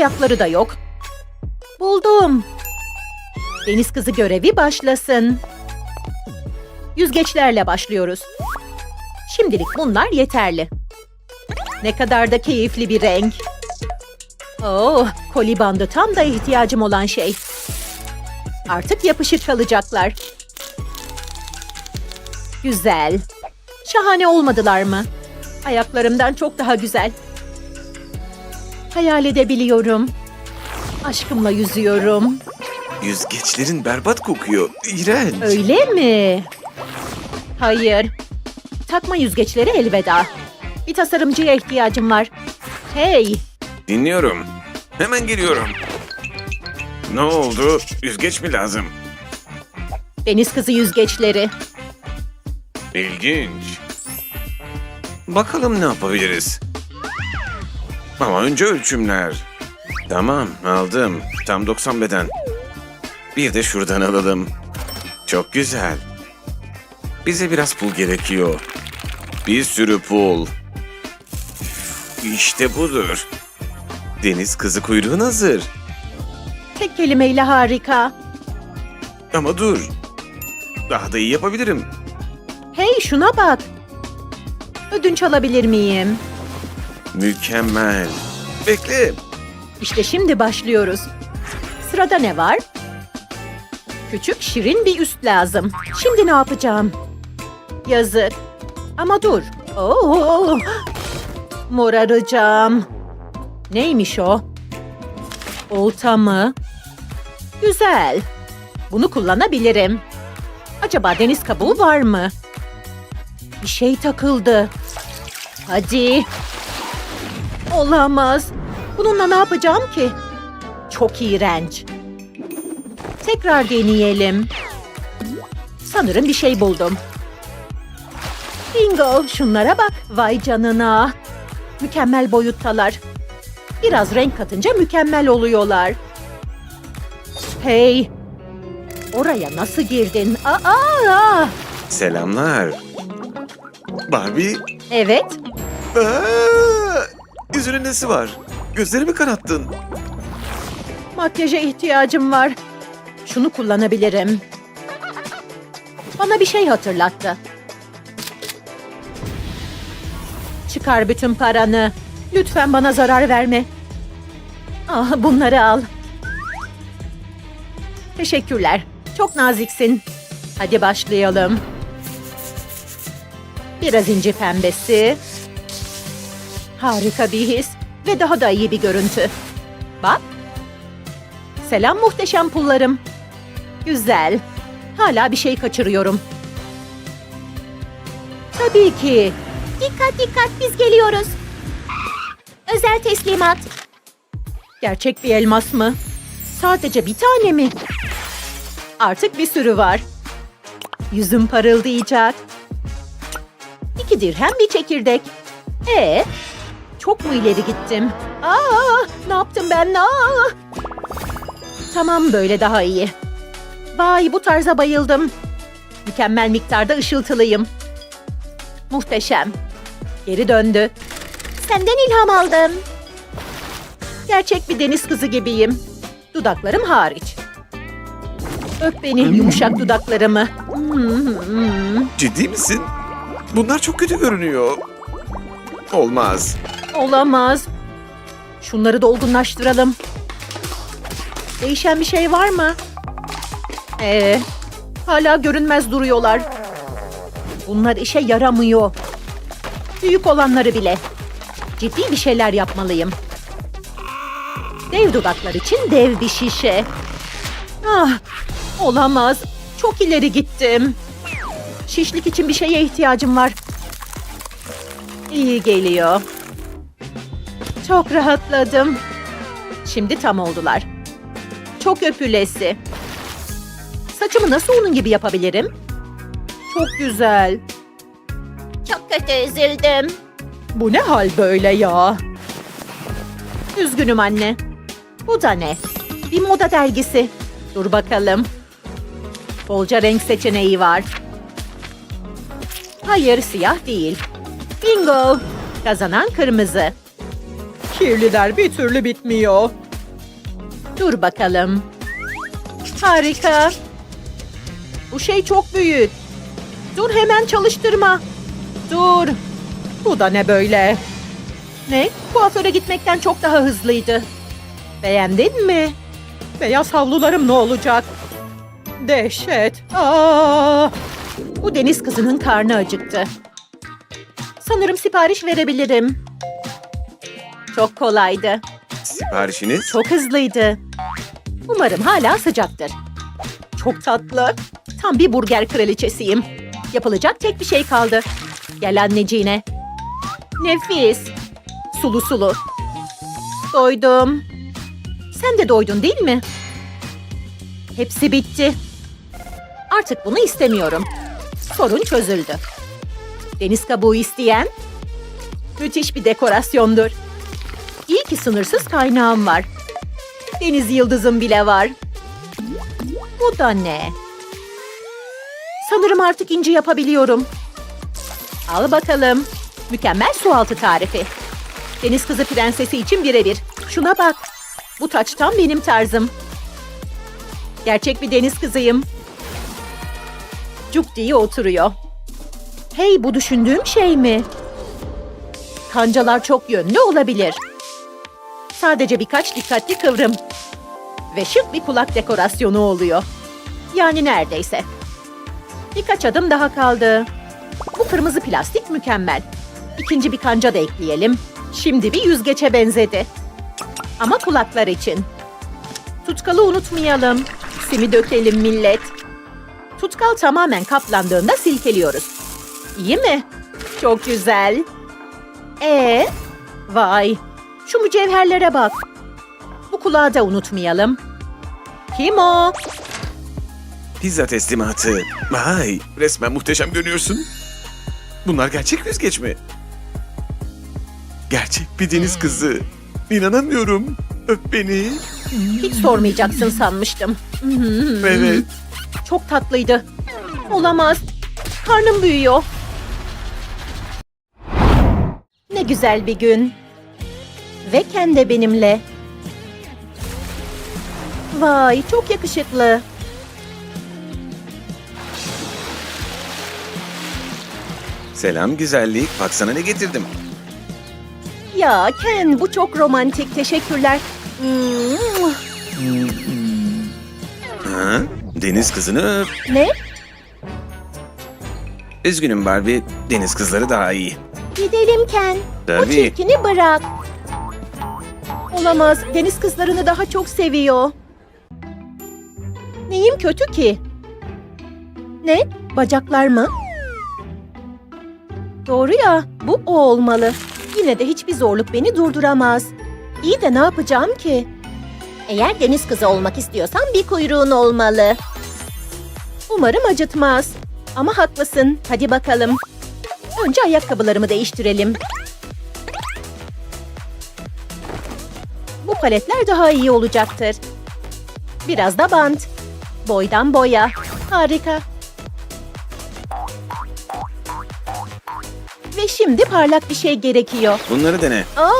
Ayakları da yok. Buldum. Deniz kızı görevi başlasın. Yüzgeçlerle başlıyoruz. Şimdilik bunlar yeterli. Ne kadar da keyifli bir renk. Oh, koli bandı tam da ihtiyacım olan şey. Artık yapışır kalacaklar. Güzel. Şahane olmadılar mı? Ayaklarımdan çok daha güzel. Hayal edebiliyorum. Aşkımla yüzüyorum. Yüzgeçlerin berbat kokuyor. İğrenç. Öyle mi? Hayır. Takma yüzgeçleri elveda. Bir tasarımcıya ihtiyacım var. Hey, Dinliyorum. Hemen geliyorum. Ne oldu? Yüzgeç mi lazım? deniz kızı yüzgeçleri. İlginç. Bakalım ne yapabiliriz. Ama önce ölçümler. Tamam aldım. Tam 90 beden. Bir de şuradan alalım. Çok güzel. Bize biraz pul gerekiyor. Bir sürü pul. İşte budur. Deniz kızı kuyruğun hazır. Tek kelimeyle harika. Ama dur. Daha da iyi yapabilirim. Hey şuna bak. Ödünç alabilir miyim? Mükemmel. Bekle. İşte şimdi başlıyoruz. Sırada ne var? Küçük şirin bir üst lazım. Şimdi ne yapacağım? Yazık. Ama dur. Oo! Moraracağım. Neymiş o? Olta mı? Güzel. Bunu kullanabilirim. Acaba deniz kabuğu var mı? Bir şey takıldı. Hadi. Olamaz. Bununla ne yapacağım ki? Çok iğrenç. Tekrar deneyelim. Sanırım bir şey buldum. Bingo, şunlara bak. Vay canına. Mükemmel boyuttalar. Biraz renk katınca mükemmel oluyorlar. Hey! Oraya nasıl girdin? Aa! aa! Selamlar. Barbie. Evet, Aa, yüzünün nesi var? Gözlerimi kanattın. Makyaja ihtiyacım var. Şunu kullanabilirim. Bana bir şey hatırlattı. Çıkar bütün paranı. Lütfen bana zarar verme. Ah, bunları al. Teşekkürler. Çok naziksin. Hadi başlayalım. Biraz inci pembesi. Harika bir his ve daha da iyi bir görüntü. Bak. Selam muhteşem pullarım. Güzel. Hala bir şey kaçırıyorum. Tabii ki. Dikkat dikkat biz geliyoruz. Özel teslimat. Gerçek bir elmas mı? Sadece bir tane mi? Artık bir sürü var. Yüzüm parıldayacak. İki dirhem bir çekirdek. E çok mu ileri gittim? Aa, ne yaptım ben? Aa! Tamam böyle daha iyi. Vay bu tarza bayıldım. Mükemmel miktarda ışıltılıyım. Muhteşem. Geri döndü. Senden ilham aldım. Gerçek bir deniz kızı gibiyim. Dudaklarım hariç. Öp benim yumuşak dudaklarımı. Hmm, Ciddi misin? Bunlar çok kötü görünüyor. Olmaz. Olamaz. Şunları dolgunlaştıralım. Değişen bir şey var mı? Ee, hala görünmez duruyorlar. Bunlar işe yaramıyor. Büyük olanları bile. Ciddi bir şeyler yapmalıyım. Dev dudaklar için dev bir şişe. Ah, olamaz. Çok ileri gittim. Şişlik için bir şeye ihtiyacım var. İyi geliyor. Çok rahatladım. Şimdi tam oldular. Çok öpülesi. Saçımı nasıl onun gibi yapabilirim? Çok güzel. Çok kötü üzüldüm. Bu ne hal böyle ya? Üzgünüm anne. Bu da ne? Bir moda dergisi. Dur bakalım. Bolca renk seçeneği var. Hayır siyah değil. Bingo. Kazanan kırmızı. Kirliler bir türlü bitmiyor. Dur bakalım. Harika. Bu şey çok büyük. Dur hemen çalıştırma. Dur. Bu da ne böyle? Ne? Kuaföre gitmekten çok daha hızlıydı. Beğendin mi? Beyaz havlularım ne olacak? Dehşet. Aa! Bu deniz kızının karnı acıktı. Sanırım sipariş verebilirim. Çok kolaydı. Siparişiniz? Çok hızlıydı. Umarım hala sıcaktır. Çok tatlı. Tam bir burger kraliçesiyim. Yapılacak tek bir şey kaldı. Gel anneciğine. Nefis. Sulu sulu. Doydum. Sen de doydun değil mi? Hepsi bitti. Artık bunu istemiyorum. Sorun çözüldü. Deniz kabuğu isteyen? Müthiş bir dekorasyondur. İyi ki sınırsız kaynağım var. Deniz yıldızım bile var. Bu da ne? Sanırım artık inci yapabiliyorum. Al bakalım. Mükemmel sualtı tarifi. Deniz kızı prensesi için birebir. Şuna bak. Bu taç tam benim tarzım. Gerçek bir deniz kızıyım. Cuk diye oturuyor. Hey bu düşündüğüm şey mi? Kancalar çok yönlü olabilir. Sadece birkaç dikkatli kıvrım. Ve şık bir kulak dekorasyonu oluyor. Yani neredeyse. Birkaç adım daha kaldı. Bu kırmızı plastik mükemmel. İkinci bir kanca da ekleyelim. Şimdi bir yüzgeçe benzedi. Ama kulaklar için. Tutkalı unutmayalım. Simi dökelim millet. Tutkal tamamen kaplandığında silkeliyoruz. İyi mi? Çok güzel. Ee, vay. Şu mücevherlere bak. Bu kulağı da unutmayalım. Kim o? Pizza teslimatı. Vay, resmen muhteşem görünüyorsun. Bunlar gerçek yüzgeç mi? Gerçek bir deniz kızı. İnanamıyorum. Öp beni. Hiç sormayacaksın sanmıştım. Evet. Çok tatlıydı. Olamaz. Karnım büyüyor. Ne güzel bir gün. Ve Ken de benimle. Vay çok yakışıklı. Selam güzellik. Baksana ne getirdim. Ya Ken bu çok romantik. Teşekkürler. Ha? Deniz kızını öp. Ne? Üzgünüm Barbie. Deniz kızları daha iyi. Gidelim Ken. Bu Tabii. çirkini bırak. Olamaz. Deniz kızlarını daha çok seviyor. Neyim kötü ki? Ne? Bacaklar mı? Doğru ya. Bu o olmalı. Yine de hiçbir zorluk beni durduramaz. İyi de ne yapacağım ki? Eğer deniz kızı olmak istiyorsan bir kuyruğun olmalı. Umarım acıtmaz. Ama haklısın. Hadi bakalım. Önce ayakkabılarımı değiştirelim. Paletler daha iyi olacaktır. Biraz da bant. Boydan boya. Harika. Ve şimdi parlak bir şey gerekiyor. Bunları dene. Aa!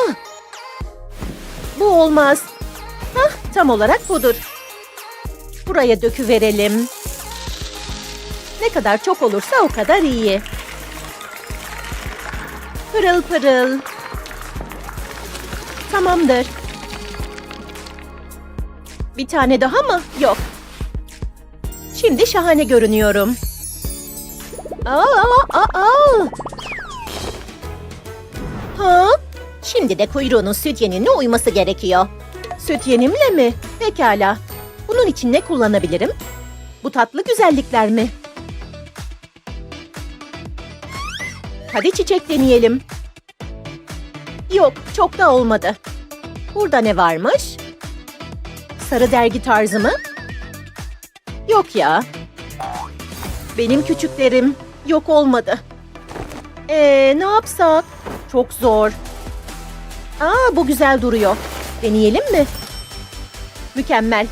Bu olmaz. Hah, tam olarak budur. Buraya döküverelim. Ne kadar çok olursa o kadar iyi. Pırıl pırıl. Tamamdır. Bir tane daha mı? Yok. Şimdi şahane görünüyorum. Aa, aa, aa. Ha? Şimdi de kuyruğunun süt yenine uyması gerekiyor. Süt yenimle mi? Pekala. Bunun için ne kullanabilirim? Bu tatlı güzellikler mi? Hadi çiçek deneyelim. Yok, çok da olmadı. Burada ne varmış? Sarı dergi tarzı mı? Yok ya. Benim küçüklerim. Yok olmadı. Ee, ne yapsak? Çok zor. Aa, bu güzel duruyor. Deneyelim mi? Mükemmel.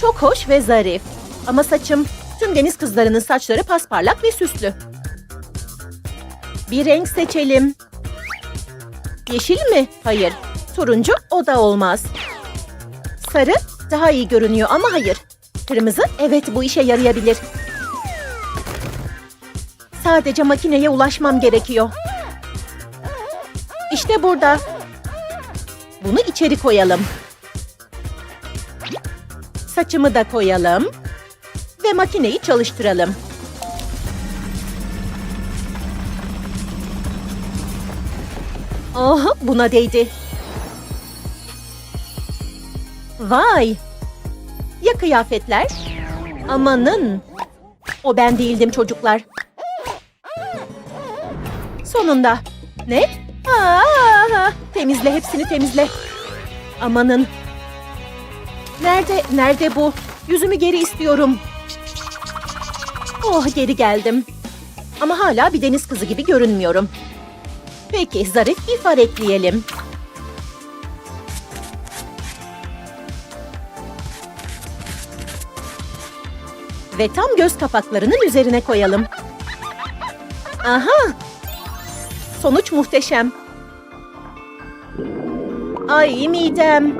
Çok hoş ve zarif. Ama saçım, tüm deniz kızlarının saçları pasparlak ve süslü. Bir renk seçelim. Yeşil mi? Hayır. Turuncu o da olmaz. Sarı? Daha iyi görünüyor ama hayır. Kırmızı evet bu işe yarayabilir. Sadece makineye ulaşmam gerekiyor. İşte burada. Bunu içeri koyalım. Saçımı da koyalım. Ve makineyi çalıştıralım. Oh, buna değdi. Vay! Ya kıyafetler? Amanın! O ben değildim çocuklar. Sonunda. Ne? Aa, temizle hepsini temizle. Amanın. Nerede, nerede bu? Yüzümü geri istiyorum. Oh geri geldim. Ama hala bir deniz kızı gibi görünmüyorum. Peki zarif bir far ekleyelim. Ve tam göz kapaklarının üzerine koyalım. Aha! Sonuç muhteşem. Ay midem.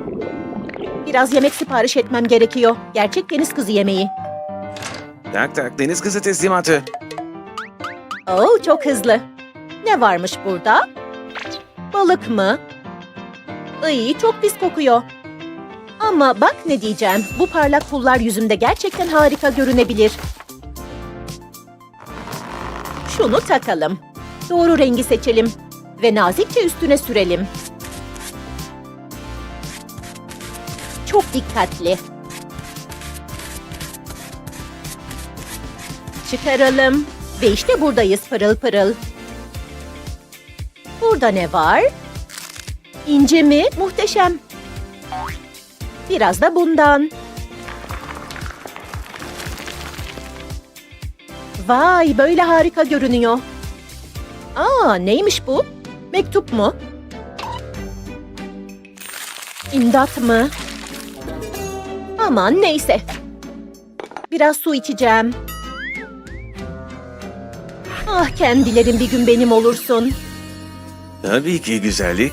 Biraz yemek sipariş etmem gerekiyor. Gerçek deniz kızı yemeği. Tak tak deniz kızı teslimatı. Oo çok hızlı. Ne varmış burada? Balık mı? Iy çok pis kokuyor. Ama bak ne diyeceğim. Bu parlak pullar yüzümde gerçekten harika görünebilir. Şunu takalım. Doğru rengi seçelim. Ve nazikçe üstüne sürelim. Çok dikkatli. Çıkaralım. Ve işte buradayız pırıl pırıl. Burada ne var? İnce mi? Muhteşem. Biraz da bundan. Vay böyle harika görünüyor. Aa neymiş bu? Mektup mu? İmdat mı? Aman neyse. Biraz su içeceğim. Ah kendilerin bir gün benim olursun. Tabii ki güzellik.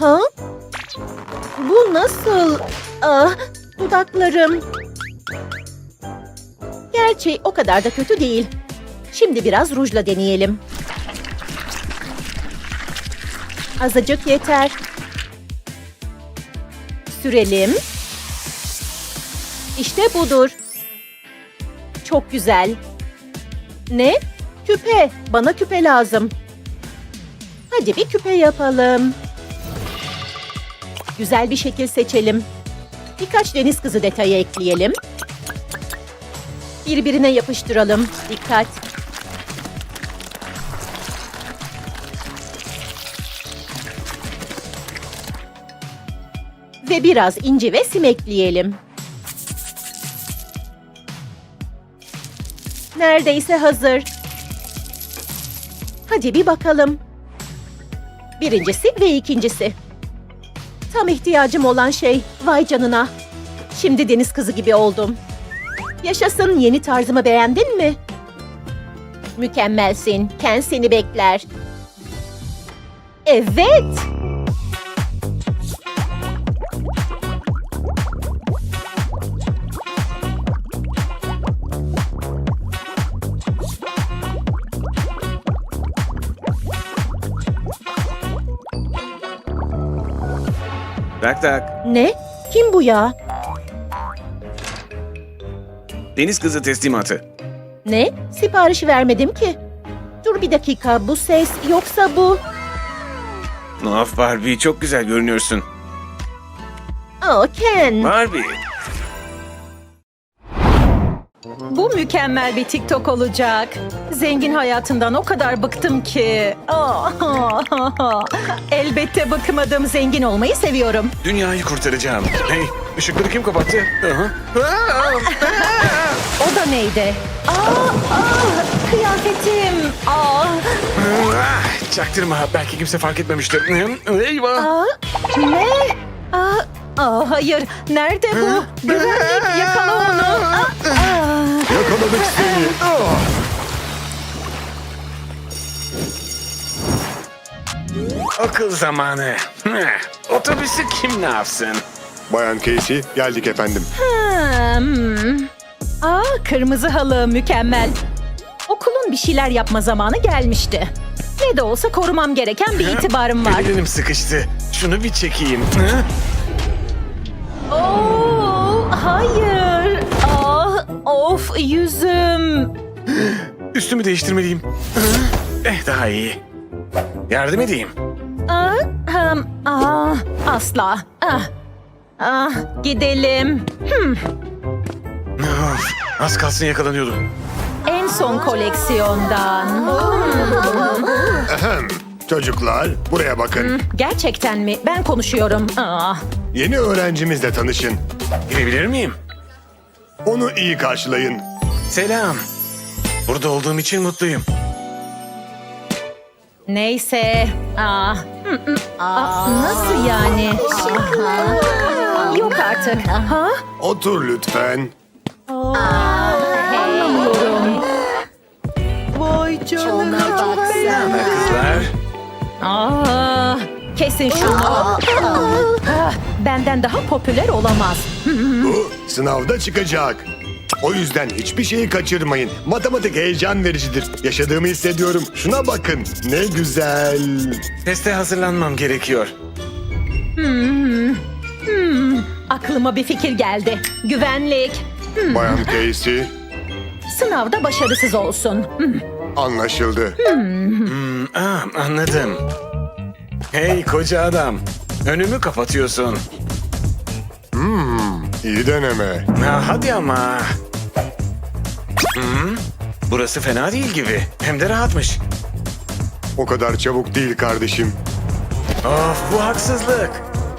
Ha? Bu nasıl? Ah, dudaklarım. Gerçi o kadar da kötü değil. Şimdi biraz rujla deneyelim. Azıcık yeter. Sürelim. İşte budur. Çok güzel. Ne? Küpe. Bana küpe lazım. Hadi bir küpe yapalım. Güzel bir şekil seçelim. Birkaç deniz kızı detayı ekleyelim. Birbirine yapıştıralım. Dikkat. Ve biraz inci ve sim ekleyelim. Neredeyse hazır. Hadi bir bakalım. Birincisi ve ikincisi. Tam ihtiyacım olan şey. Vay canına. Şimdi deniz kızı gibi oldum. Yaşasın yeni tarzımı beğendin mi? Mükemmelsin. Ken seni bekler. Evet. Tak tak. Ne? Kim bu ya? Deniz kızı teslimatı. Ne? Siparişi vermedim ki. Dur bir dakika bu ses yoksa bu... Of Barbie çok güzel görünüyorsun. Oh Ken. Barbie. Bu mükemmel bir TikTok olacak. Zengin hayatından o kadar bıktım ki. Elbette bıkmadım. Zengin olmayı seviyorum. Dünyayı kurtaracağım. Hey ışıkları kim kapattı? Aha. O da neydi? Aa, aa, kıyafetim. Aa, Ah, Çaktırma belki kimse fark etmemiştir. Eyvah. aa, ne? Aa, hayır. Nerede bu? Güvenlik yakala onu. Aa, aa. Yakaladık seni. Okul zamanı. Heh, Otobüsü kim ne yapsın? Bayan Casey, geldik efendim. Hmm. Aa, kırmızı halı mükemmel. Okulun bir şeyler yapma zamanı gelmişti. Ne de olsa korumam gereken bir itibarım var. Elim sıkıştı. Şunu bir çekeyim. Hı? Of yüzüm. Üstümü değiştirmeliyim. Eh daha iyi. Yardım edeyim. Ah, hım, ah, asla. Ah, ah, gidelim. Hmm, Of, az kalsın yakalanıyordu. en son koleksiyondan. Hmm, Ahem. Çocuklar, buraya bakın. gerçekten mi? Ben konuşuyorum. Ah, Yeni öğrencimizle tanışın. Girebilir miyim? Onu iyi karşılayın. Selam. Burada olduğum için mutluyum. neyse. Ah, hmm, hmm, ah, nasıl yani? Ah, yok artık. Ha? Otur lütfen. Anlamıyorum. Vay canına. Merhaba kızlar. Aa, Ah, kesin şunu. Benden daha popüler olamaz. Bu sınavda çıkacak. O yüzden hiçbir şeyi kaçırmayın. Matematik heyecan vericidir. Yaşadığımı hissediyorum. Şuna bakın. Ne güzel. Teste hazırlanmam gerekiyor. Aklıma bir fikir geldi. Güvenlik. Bayan Casey, Sınavda başarısız olsun. Hmm, anlaşıldı. Hmm, ah, anladım. Hey koca adam. Önümü kapatıyorsun. İyi deneme. Ha, hadi ama. Hmm, burası fena değil gibi. Hem de rahatmış. O kadar çabuk değil kardeşim. Of bu haksızlık.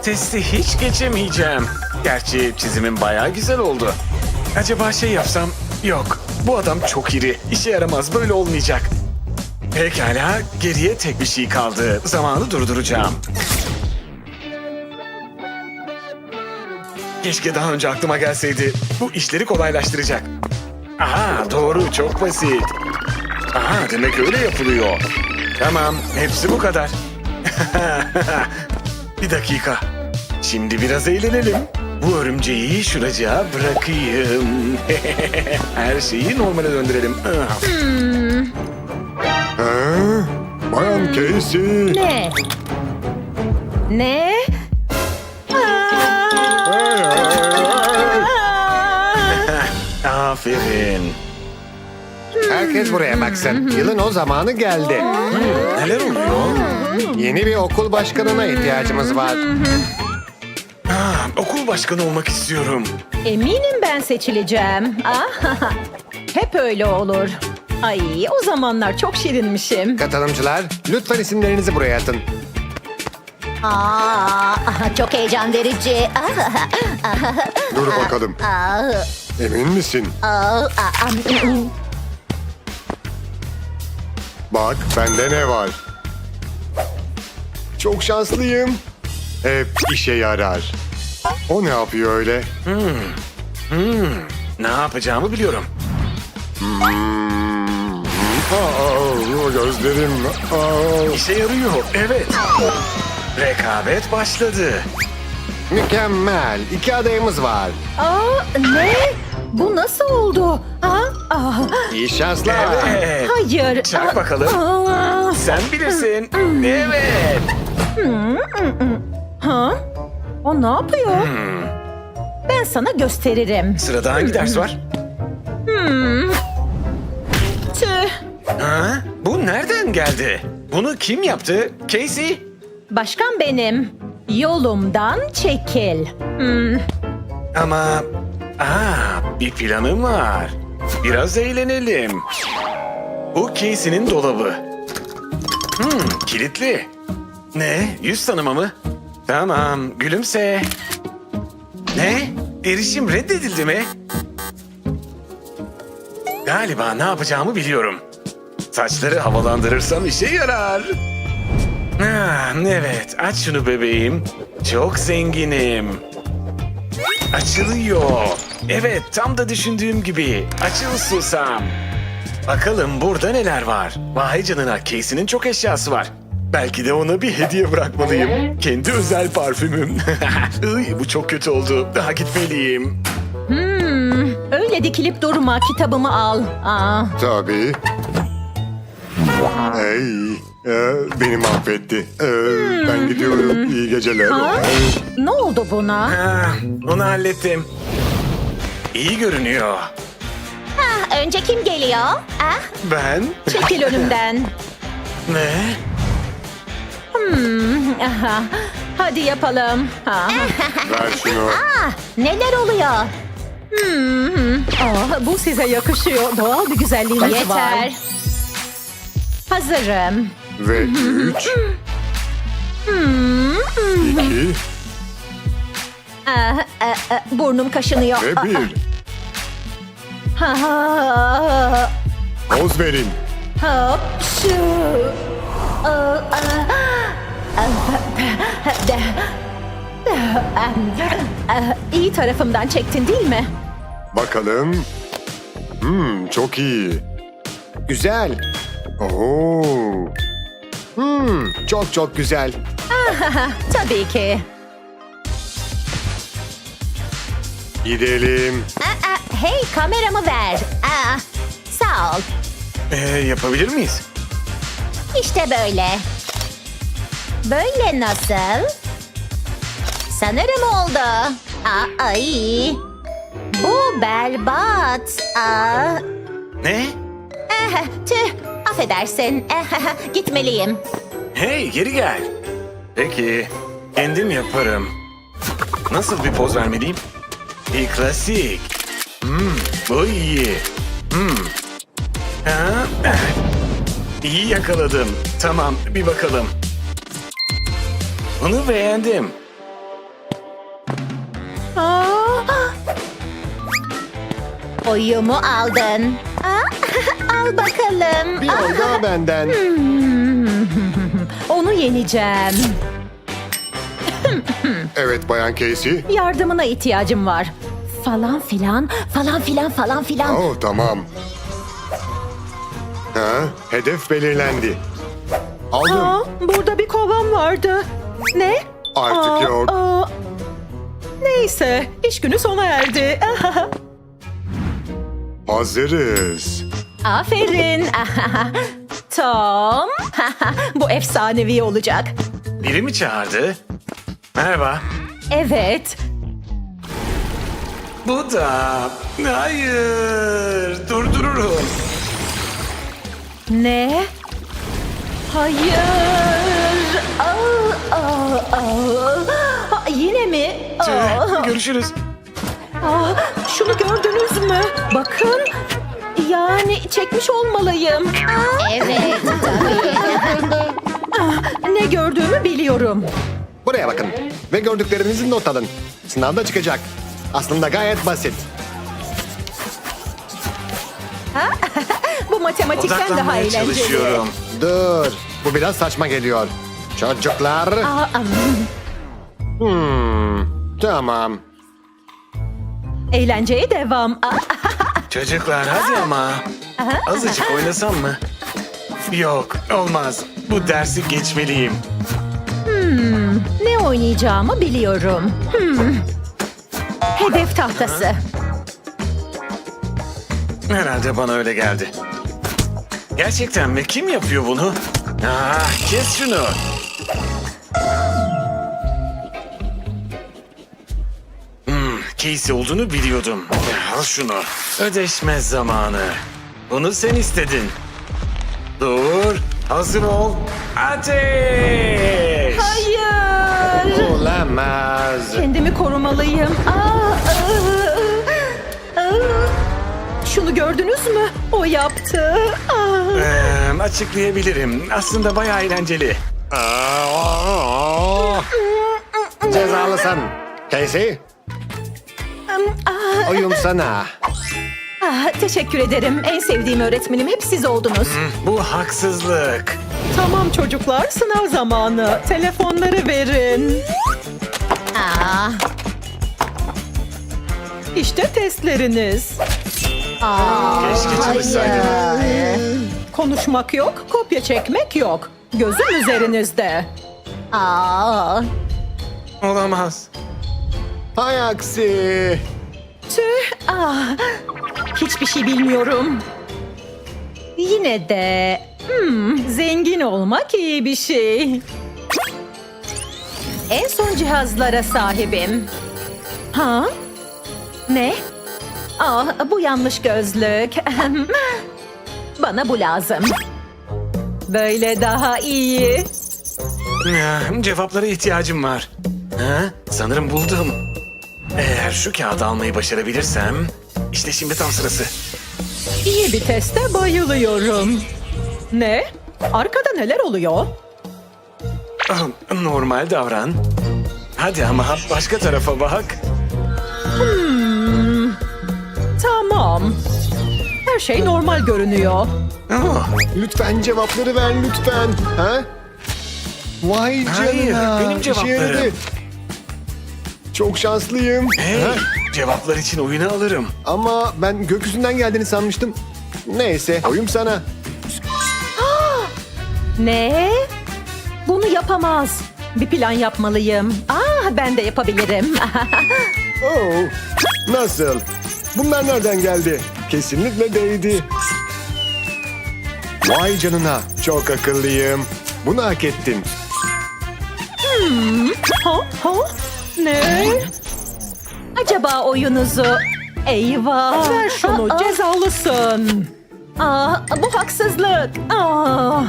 Testi hiç geçemeyeceğim. Gerçi çizimin bayağı güzel oldu. Acaba şey yapsam? Yok. Bu adam çok iri. İşe yaramaz. Böyle olmayacak. Pekala. Geriye tek bir şey kaldı. Zamanı durduracağım. Keşke daha önce aklıma gelseydi. Bu işleri kolaylaştıracak. Aha doğru çok basit. Aha demek öyle yapılıyor. Tamam hepsi bu kadar. bir dakika. Şimdi biraz eğlenelim. Bu örümceği şuracığa bırakayım. Her şeyi normale döndürelim. Ah. Ha? Bayan Casey. Ne? Ne? Aferin. Herkes buraya baksın. Yılın o zamanı geldi. Neler oluyor? Yeni bir okul başkanına ihtiyacımız var. Ah, okul başkanı olmak istiyorum. Eminim ben seçileceğim. Ah, Hep öyle olur. Ay o zamanlar çok şirinmişim. Katılımcılar, lütfen isimlerinizi buraya atın. Aa, çok heyecan verici. Dur bakalım. Emin misin? Bak bende ne var? Çok şanslıyım. Hep işe yarar. O ne yapıyor öyle? Ne yapacağımı biliyorum. Aa, gözlerim. Aa. İşe yarıyor. Evet. Rekabet başladı. Mükemmel. İki adayımız var. Aa, ne? Bu nasıl oldu? Ha? Aa, İyi şanslar. Evet. hayır. Çak bakalım. Aa, Sen bilirsin. Evet. ha? O ne yapıyor? Ben sana gösteririm. Sırada hangi ders var? Tüh. Ha? Bu nereden geldi? Bunu kim yaptı? Casey? Başkan benim. Yolumdan çekil. Hmm, Ama... Aa, bir planım var. Biraz eğlenelim. Bu Casey'nin dolabı. Hmm, kilitli. Ne? Yüz tanıma mı? Tamam, gülümse. Ne? Erişim reddedildi mi? Galiba ne yapacağımı biliyorum. Saçları havalandırırsam işe yarar. Ah, evet, aç şunu bebeğim. Çok zenginim. Açılıyor. Evet, tam da düşündüğüm gibi. Açıl susam. Bakalım burada neler var? Vay canına, Casey'nin çok eşyası var. Belki de ona bir hediye bırakmalıyım. Kendi özel parfümüm. Iy, bu çok kötü oldu. Daha gitmeliyim. Öyle dikilip durma kitabımı al. Aa, Tabii. Ey, e, beni mahvetti. E, ben gidiyorum. İyi geceler. ne oldu buna? Ah, onu hallettim. İyi görünüyor. Ah, önce kim geliyor? Ah, Ben? Çekil önümden. Ne? Aha, Hadi yapalım. Ha. Ver şunu. neler oluyor? Aa, bu size yakışıyor. Doğal bir güzelliğiniz var. Yeter. Hazırım. Ve üç. iki Aa, aa, aa, burnum kaşınıyor. ve bir. Ha, ha, Poz verin. Hop şu. Aa, aa, aa, İyi tarafımdan çektin değil mi? Bakalım. Hmm, çok iyi. Güzel. Oo. Hmm, çok çok güzel. Tabii ki. Gidelim. Aa, aa, hey kameramı ver. Aa, sağ ol. Ee, yapabilir miyiz? İşte böyle. Böyle nasıl? Sanırım oldu. Aa, ay. Bu berbat. Aa, Ne? eh, tüh. Affedersin. Gitmeliyim. Hey geri gel. Peki. Kendim yaparım. Nasıl bir poz vermeliyim? Bir klasik. Hmm, bu iyi. Hmm. Ha. İyi yakaladım. Tamam bir bakalım. Bunu beğendim. Oyumu aldın. Aa, al bakalım. Bir oy daha benden. onu yeneceğim. Evet Bayan Casey. Yardımına ihtiyacım var. Falan filan, falan filan, falan filan. Oh tamam. Ha, hedef belirlendi. Aldım. Aa, burada bir kovam vardı. Ne? Artık yok. aa. Neyse, iş günü sona erdi. Hazırız. Aferin. Tom, bu efsanevi olacak. Biri mi çağırdı? Merhaba. Evet, Bu da... Hayır. Durdururum. ne? Hayır. Aa, aa, aa. Aa, Yine mi? Aa. Görüşürüz. Aa, şunu gördünüz mü? Bakın. Yani çekmiş olmalıyım. Evet, tabii. Ne gördüğümü biliyorum. Buraya bakın. Ve gördüklerinizi not alın. Sınavda çıkacak. Aslında gayet basit. Bu matematikten daha Odaklanmaya eğlenceli. çalışıyorum. Dur. Bu biraz saçma geliyor. Çocuklar. Aa, am, Hmm, tamam. eğlenceye devam. Aa, Çocuklar hadi ama. Azıcık oynasam mı? Yok olmaz. Bu dersi geçmeliyim. ne oynayacağımı biliyorum. Hmm. Hedef tahtası. Herhalde bana öyle geldi. Gerçekten mi? Kim yapıyor bunu? Ah, kes şunu. Casey olduğunu biliyordum. Al şunu. Ödeşme zamanı. Bunu sen istedin. Dur. Hazır ol. Ateş! Hayır. Olamaz. Kendimi korumalıyım. Aa, aa, aa. Şunu gördünüz mü? O yaptı. Aa. Ee, açıklayabilirim. Aslında bayağı eğlenceli. Aa, Cezalısın. Casey. Oyun sana. Ah, teşekkür ederim. En sevdiğim öğretmenim hep siz oldunuz. Bu haksızlık. Tamam çocuklar, sınav zamanı. Telefonları verin. Aa, İşte testleriniz. Keşke. Konuşmak yok, kopya çekmek yok. Gözüm üzerinizde. Aa, Olamaz. Hay aksi. Tüh, ah, hiçbir şey bilmiyorum. Yine de hmm, zengin olmak iyi bir şey. En son cihazlara sahibim. Ha? Ne? Ah, bu yanlış gözlük. Bana bu lazım. Böyle daha iyi. Ya, cevaplara ihtiyacım var. Ha? Sanırım buldum. Eğer şu kağıdı almayı başarabilirsem... işte şimdi tam sırası. İyi bir teste bayılıyorum. Ne? Arkada neler oluyor? Ah, Normal davran. Hadi ama başka tarafa bak. Tamam. Her şey normal görünüyor. Oh, Lütfen cevapları ver lütfen. Ha? Vay canına. Hayır, benim cevaplarım. Çok şanslıyım. hey, cevaplar için oyunu alırım. Ama ben gökyüzünden geldiğini sanmıştım. Neyse, oyum sana. Ne? Bunu yapamaz. Bir plan yapmalıyım. Ah ben de yapabilirim. Oo, nasıl? Bunlar nereden geldi? Kesinlikle değdi. Vay canına, çok akıllıyım. Bunu hak ettin. ha, ha? Ne? Acaba oyunuzu... Eyvah. Ver şunu cezalısın. Aa, bu haksızlık. Aa,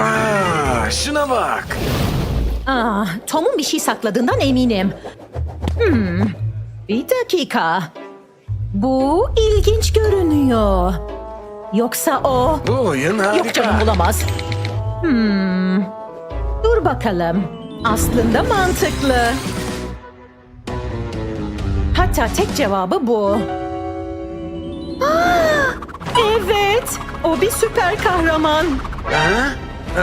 Aa, şuna bak. aa, Tom'un bir şey sakladığından eminim. Hmm, bir dakika. Bu ilginç görünüyor. Yoksa o... Bu oyun harika. Yok canım bulamaz. Hmm. Dur bakalım. Aslında mantıklı. Hatta tek cevabı bu. Ah, evet. O bir süper kahraman. Ha? Ee,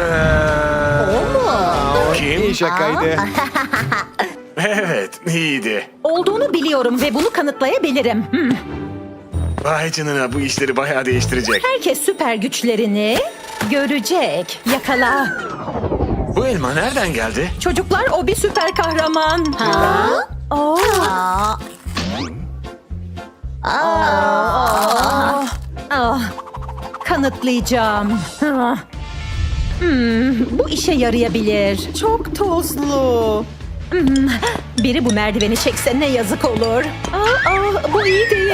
Kim? İyi şakaydı. Evet, iyiydi. Olduğunu biliyorum ve bunu kanıtlayabilirim. Hmm. Vay canına bu işleri bayağı değiştirecek. Herkes süper güçlerini görecek. Yakala. Bu elma nereden geldi? Çocuklar o bir süper kahraman. Ha? Oh. aa, Ah, kanıtlayacağım. Ah. Hmm, bu işe yarayabilir. Çok tozlu. Hmm, biri bu merdiveni çekse ne yazık olur. Aa, aa, bu iyi değil.